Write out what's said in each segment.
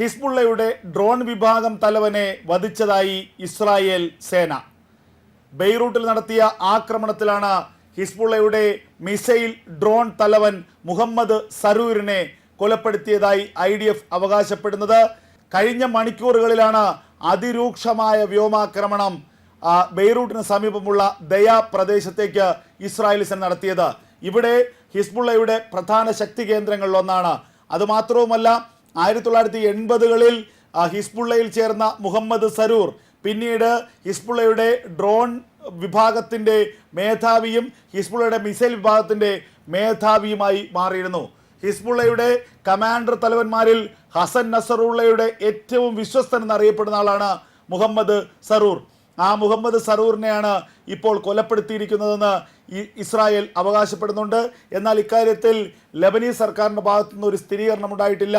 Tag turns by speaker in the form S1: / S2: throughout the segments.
S1: ഹിസ്ബുള്ളയുടെ ഡ്രോൺ വിഭാഗം തലവനെ വധിച്ചതായി ഇസ്രായേൽ സേന. ബെയ്റൂട്ടിൽ നടത്തിയ ആക്രമണത്തിലാണ് ഹിസ്ബുള്ളയുടെ മിസൈൽ ഡ്രോൺ തലവൻ മുഹമ്മദ് സരൂരിനെ കൊലപ്പെടുത്തിയതായി ഐ ഡി എഫ് അവകാശപ്പെടുന്നത്. കഴിഞ്ഞ മണിക്കൂറുകളിലാണ് അതിരൂക്ഷമായ വ്യോമാക്രമണം ബെയ്റൂട്ടിന് സമീപമുള്ള ദയാ പ്രദേശത്തേക്ക് ഇസ്രായേൽ സേന നടത്തിയത്. ഇവിടെ ഹിസ്ബുള്ളയുടെ പ്രധാന ശക്തി കേന്ദ്രങ്ങളിലൊന്നാണ്. അതുമാത്രവുമല്ല ആയിരത്തി തൊള്ളായിരത്തി എൺപതുകളിൽ ഹിസ്ബുള്ളയിൽ ചേർന്ന മുഹമ്മദ് സരൂർ പിന്നീട് ഹിസ്ബുള്ളയുടെ ഡ്രോൺ വിഭാഗത്തിന്റെ മേധാവിയും ഹിസ്ബുള്ളയുടെ മിസൈൽ വിഭാഗത്തിന്റെ മേധാവിയുമായി മാറിയിരുന്നു. ഹിസ്ബുള്ളയുടെ കമാൻഡർ തലവന്മാരിൽ ഹസൻ നസറുള്ളയുടെ ഏറ്റവും വിശ്വസ്തൻ എന്നറിയപ്പെടുന്ന ആളാണ് മുഹമ്മദ് സറൂർ ആ മുഹമ്മദ് സറൂറിനെയാണ് ഇപ്പോൾ കൊലപ്പെടുത്തിയിരിക്കുന്നതെന്ന് ഇസ്രായേൽ അവകാശപ്പെടുന്നുണ്ട്. എന്നാൽ ഇക്കാര്യത്തിൽ ലബനീസ് സർക്കാരിന്റെ ഭാഗത്തുനിന്ന് ഒരു സ്ഥിരീകരണം ഉണ്ടായിട്ടില്ല.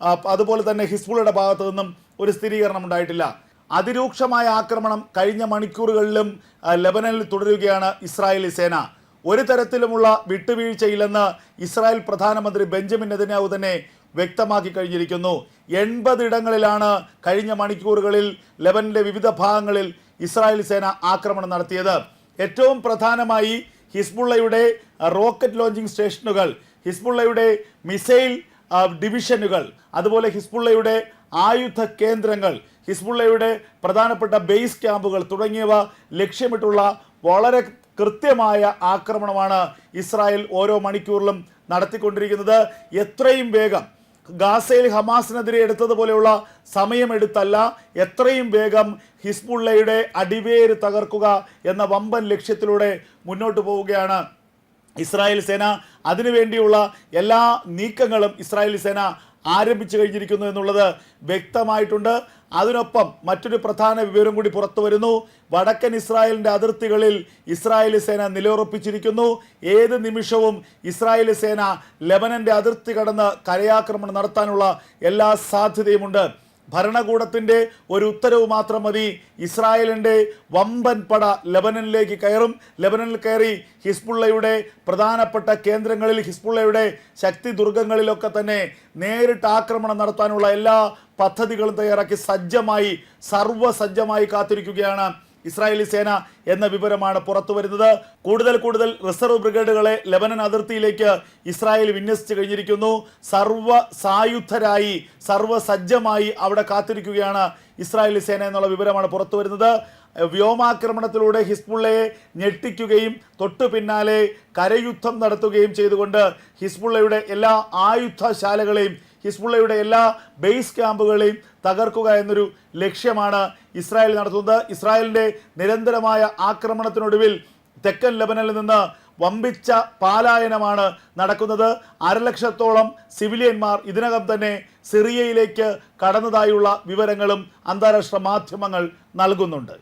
S1: അതുപോലെ തന്നെ ഹിസ്ബുള്ളയുടെ ഭാഗത്തു നിന്നും ഒരു സ്ഥിരീകരണം ഉണ്ടായിട്ടില്ല. അതിരൂക്ഷമായ ആക്രമണം കഴിഞ്ഞ മണിക്കൂറുകളിലും ലെബനനിൽ തുടരുകയാണ് ഇസ്രായേലി സേന. ഒരു തരത്തിലുമുള്ള വിട്ടുവീഴ്ചയില്ലെന്ന് ഇസ്രായേൽ പ്രധാനമന്ത്രി ബെഞ്ചമിൻ നെതന്യാഹു തന്നെ വ്യക്തമാക്കി കഴിഞ്ഞിരിക്കുന്നു. എൺപതിടങ്ങളിലാണ് കഴിഞ്ഞ മണിക്കൂറുകളിൽ ലബനിലെ വിവിധ ഭാഗങ്ങളിൽ ഇസ്രായേൽ സേന ആക്രമണം നടത്തിയത്. ഏറ്റവും പ്രധാനമായി ഹിസ്ബുള്ളയുടെ റോക്കറ്റ് ലോഞ്ചിങ് സ്റ്റേഷനുകൾ ഹിസ്ബുള്ളയുടെ മിസൈൽ ഡിവിഷനുകൾ അതുപോലെ ഹിസ്ബുള്ളയുടെ ആയുധ കേന്ദ്രങ്ങൾ ഹിസ്ബുള്ളയുടെ പ്രധാനപ്പെട്ട ബേസ് ക്യാമ്പുകൾ തുടങ്ങിയവ ലക്ഷ്യമിട്ടുള്ള വളരെ കൃത്യമായ ആക്രമണമാണ് ഇസ്രായേൽ ഓരോ മണിക്കൂറിലും നടത്തിക്കൊണ്ടിരിക്കുന്നത്. എത്രയും വേഗം ഗാസയിൽ ഹമാസിനെതിരെ എടുത്തതുപോലെയുള്ള സമയമെടുത്തല്ല എത്രയും വേഗം ഹിസ്ബുള്ളയുടെ അടിവേര് തകർക്കുക എന്ന വമ്പൻ ലക്ഷ്യത്തിലൂടെ മുന്നോട്ട് പോവുകയാണ് ഇസ്രായേൽ സേന അതിനുവേണ്ടിയുള്ള എല്ലാ നീക്കങ്ങളും ഇസ്രായേൽ സേന ആരംഭിച്ചു കഴിഞ്ഞിരിക്കുന്നു എന്നുള്ളത് വ്യക്തമായിട്ടുണ്ട്. അതിനൊപ്പം മറ്റൊരു പ്രധാന വിവരം കൂടി പുറത്തു വരുന്നു. വടക്കൻ ഇസ്രായേലിന്റെ അതിർത്തികളിൽ ഇസ്രായേൽ സേന നിലയുറപ്പിച്ചിരിക്കുന്നു. ഏത് നിമിഷവും ഇസ്രായേൽ സേന ലെബനന്റെ അതിർത്തി കടന്ന് കരയാക്രമണം നടത്താനുള്ള എല്ലാ സാധ്യതയുമുണ്ട്. ഭരണകൂടത്തിന്റെ ഒരു ഉത്തരവ് മാത്രം മതി. ഇസ്രായേലിന്റെ വമ്പൻ പട ലബനനിലേക്ക് കയറും. ലബനനിൽ കയറി ഹിസ്ബുള്ളയുടെ പ്രധാനപ്പെട്ട കേന്ദ്രങ്ങളിൽ ഹിസ്ബുള്ളയുടെ ശക്തി ദുർഗങ്ങളിലൊക്കെ തന്നെ നേരിട്ട് ആക്രമണം നടത്താനുള്ള എല്ലാ പദ്ധതികളും തയ്യാറാക്കി സജ്ജമായി സർവസജ്ജമായി കാത്തിരിക്കുകയാണ് ഇസ്രായേലി സേന എന്ന വിവരമാണ് പുറത്തു വരുന്നത്. കൂടുതൽ കൂടുതൽ റിസർവ് ബ്രിഗേഡുകളെ ലെബനൻ അതിർത്തിയിലേക്ക് ഇസ്രായേൽ വിന്യസിച്ചു കഴിഞ്ഞിരിക്കുന്നു. സർവ സായുധരായി സർവസജ്ജമായി അവിടെ കാത്തിരിക്കുകയാണ് ഇസ്രായേലി സേന എന്നുള്ള വിവരമാണ് പുറത്തു വരുന്നത്. വ്യോമാക്രമണത്തിലൂടെ ഹിസ്ബുള്ളയെ ഞെട്ടിക്കുകയും തൊട്ടു പിന്നാലെ കരയുദ്ധം നടത്തുകയും ചെയ്തുകൊണ്ട് ഹിസ്ബുള്ളയുടെ എല്ലാ ആയുധശാലകളെയും ഹിസ്ബുള്ളയുടെ എല്ലാ ബേസ് ക്യാമ്പുകളെയും തകർക്കുക എന്നൊരു ലക്ഷ്യമാണ് ഇസ്രായേൽ നടത്തുന്നത്. ഇസ്രായേലിന്റെ നിരന്തരമായ ആക്രമണത്തിനൊടുവിൽ തെക്കൻ ലബനനിൽ നിന്ന് വമ്പിച്ച പാലായനമാണ് നടക്കുന്നത്. അരലക്ഷത്തോളം സിവിലിയന്മാർ ഇതിനകം തന്നെ സിറിയയിലേക്ക് കടന്നതായുള്ള വിവരങ്ങളും അന്താരാഷ്ട്ര മാധ്യമങ്ങൾ നൽകുന്നുണ്ട്.